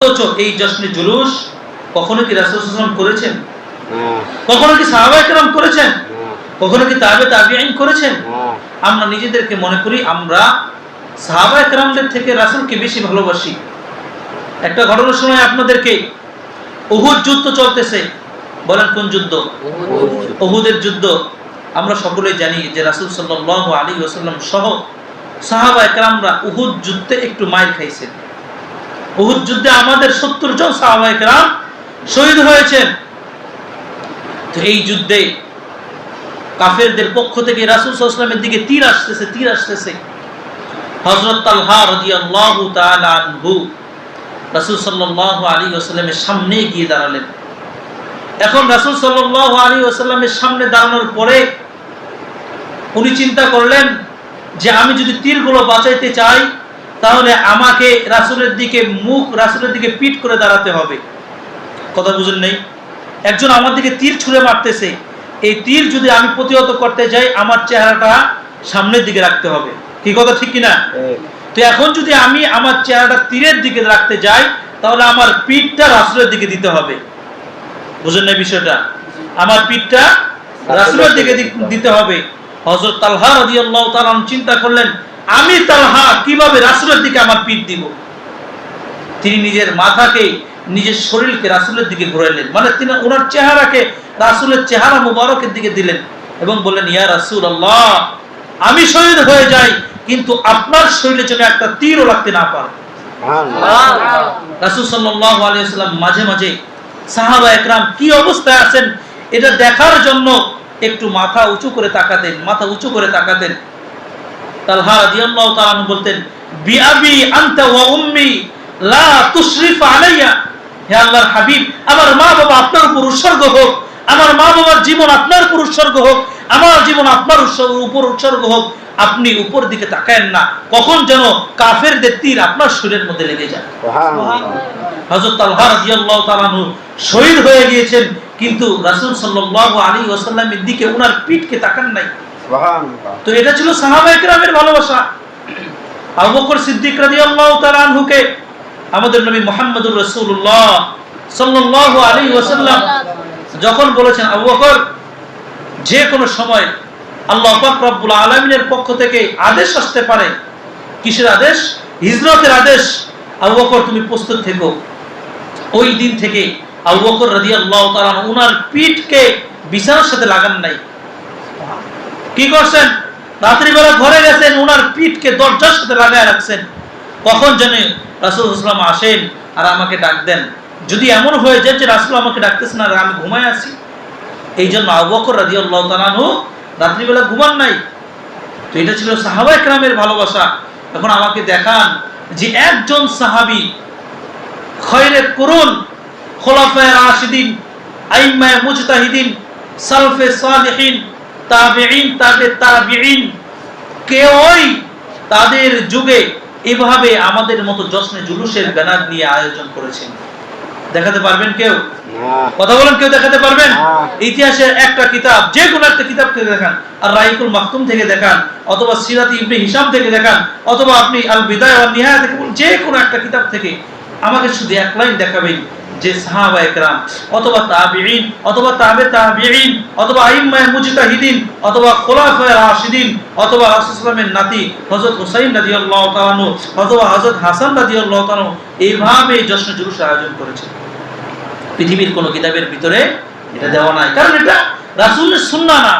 অথচ এই জশ্নে জুলুস কখনো কি রাসুলাম করেছেন? কখনো কি সাহাবা একরাম করেছেন? কখনো কি তাবে করেছেন? আমরা নিজেদেরকে মনে করি আমরা সাহাবা একরামদের থেকে রাসূলকে বেশি ভালোবাসি। একটা ঘটনা শোনায় আপনাদেরকে। উহুদ যুদ্ধ চলতেছে। বলেন কোন যুদ্ধ? উহুদের যুদ্ধ। আমরা সকলেই জানি যে রাসূল সাল্লাল্লাহু আলাইহি ওয়াসাল্লাম সহ সাহাবা একরামরা উহুদ যুদ্ধে একটু মাইর খাইছেন। উহুদ যুদ্ধে আমাদের সত্তর জন সাহাবা একরাম শহীদ হয়েছেন। এই যুদ্ধে কাফেরদের পক্ষ থেকে রাসূল ওয়াসাল্লামের দিকে তীর আসতেছে তীর আসতেছে। হযরত তালহা রাদিয়াল্লাহু তাআলা আনহু রাসূল সাল্লাল্লাহু আলাইহি ওয়াসাল্লামের সামনে গিয়ে দাঁড়ালেন। এখন রাসূল সাল্লাল্লাহু আলাইহি ওয়াসাল্লামের সামনে দাঁড়ানোর পরে উনি চিন্তা করলেন যে আমি যদি তীরগুলো বাঁচাইতে চাই তাহলে আমাকে রাসূলের দিকে মুখ রাসূলের দিকে পিট করে দাঁড়াতে হবে। কথা বুঝুন নেই? একজন আমার দিকে তীর ছুঁড়ে মারতেছে। এই তীর যদি আমি প্রতিহত করতে যাই আমার চেহারাটা সামনের দিকে রাখতে হবে। কি কথা ঠিক কিনা? তো এখন যদি আমি আমার চেহারাটা তীরের দিকে রাখতে যাই তাহলে আমার পিঠটা রাসুলের দিকে দিতে হবে। বুঝলেন না বিষয়টা? আমার পিঠটা রাসুলের দিকে দিতে হবে। হযরত তালহা রাদিয়াল্লাহু তাআলা আনহু চিন্তা করলেন আমি তালহা কীভাবে রাসুলের দিকে আমার পিঠ দিব? তিনি নিজের মাথাকে নিজের শরীরকে রাসুলের দিকে ঘুরাইলেন। মানে তিনি ওনার চেহারাকে রাসুলের চেহারা মুবারকের দিকে দিলেন এবং বললেন ইয়া রাসূল আল্লাহ আমি শহীদ হয়ে যাই কিন্তু আপনার শরীরে যেন একটা তীরও লাগতে না পারে। রাসূল সাল্লাল্লাহু আলাইহি মাঝে মাঝে সাহাবা একরাম কি অবস্থায় আছেন এটা দেখার জন্য একটু মাথা উঁচু করে তাকাতেন মাথা উঁচু করে তাকাতেন। তালহা রাদিয়াল্লাহু তাআলা বলতেন বিআবি আনতা ওয়া উম্মি লা তুশরিফ আলাইয়া। হে আল্লাহর হাবিব আমার মা বাবা আপনার উপর উৎসর্গ হোক আমার মা বাবার জীবন আপনার উপর উৎসর্গ হোক আমার জীবন আপনার উপর উৎসর্গ হোক আপনি উপর দিকে তাকায়েন না। কখন যেন কাফেরদের তীর আপনার শরীরের মধ্যে লেগে যায়। সুবহানাল্লাহ। হযরত তালহা রাদিয়াল্লাহু তাআলা শহীদ হয়ে গিয়েছেন। কিন্তু রাসূল সাল্লাল্লাহু আলাইহি ওয়াসাল্লামের দিকে ওনার পিঠকে তাকান নাই। তো এটা ছিল সাহাবা একরামের ভালোবাসা। আবু বকর সিদ্দিক রাদিয়াল্লাহু তাআলা আনহুকে আমাদের নবী মুহাম্মদুর রাসূলুল্লাহ সাল্লাল্লাহু আলাইহি ওয়াসাল্লাম যখন বলেছেন আবু বকর যে কোনো সময় আল্লাহ পাক রব্বুল আলামিনের পক্ষ থেকে আদেশ আসতে পারে। কিসের আদেশ? হিজরতের আদেশ। আবু বকর তুমি প্রস্তুত থেকো। ওই দিন থেকে আবু বকর রাদিয়াল্লাহু তাআলা আনহু উনার পিঠকে বিছানার সাথে লাগান নাই। কি করছেন? রাত্রিবেলা ঘরে গেছেন ওনার পিঠকে দরজার সাথে লাগায় রাখছেন। কখন জানে রাসুল ইসলাম আসেন আর আমাকে ডাক দেন। যদি এমন হয়ে যায় যে রাসুল আমাকে ডাকতেছেন আর আমি ঘুমায় আছি। এই জন্য আবু বকর রাদিয়াল্লাহু তাআলা আনহু রাত্রিবেলা ঘুমান নাই। তো এটা ছিল সাহাবা একরামের ভালোবাসা। এখন আমাকে দেখান যে একজন সাহাবী খয়রে করুন খোলাফায়ে রাশিদিন আইম্মায়ে মুজতাহিদিন সালফে সালিহিন তাবেঈন তাবে তাবেঈন। কেউই তাদের যুগে এভাবে আমাদের মতো জশ্নে জুলুসের ব্যানার নিয়ে আয়োজন করেছেন। দেখাতে পারবেন কেউ? কথা বলেন কেউ দেখাতে পারবেন। ইতিহাসের একটা কিতাব যে কোনো একটা কিতাব থেকে দেখান। আর রাইকুল মাকতুম থেকে দেখান অথবা সিরাতি ইবনে হিসাম থেকে দেখান অথবা আপনি আল বিদায় নিহায়া থেকে যে কোনো একটা কিতাব থেকে আমাকে শুধু এক লাইন দেখাবেন। যে সাহাবা একরাম, অথবা তাবিঈন, অথবা তাবে তাবিঈন, অথবা আইম্মায়ে মুজতাহিদিন, অথবা খোলাফায়ে রাশিদিন, অথবা রাসূল নাতি হযরত হুসাইন রাদিয়াল্লাহু তাআলা আনহু, অথবা হযরত হাসান রাদিয়াল্লাহু তাআলা আনহু এইভাবে জশ্ন জুলুস আয়োজন করেছেন। পৃথিবীর কোনো কিতাবের ভিতরে এটা দেওয়া নাই। কারণ এটা রাসূলের সুন্নাহ না।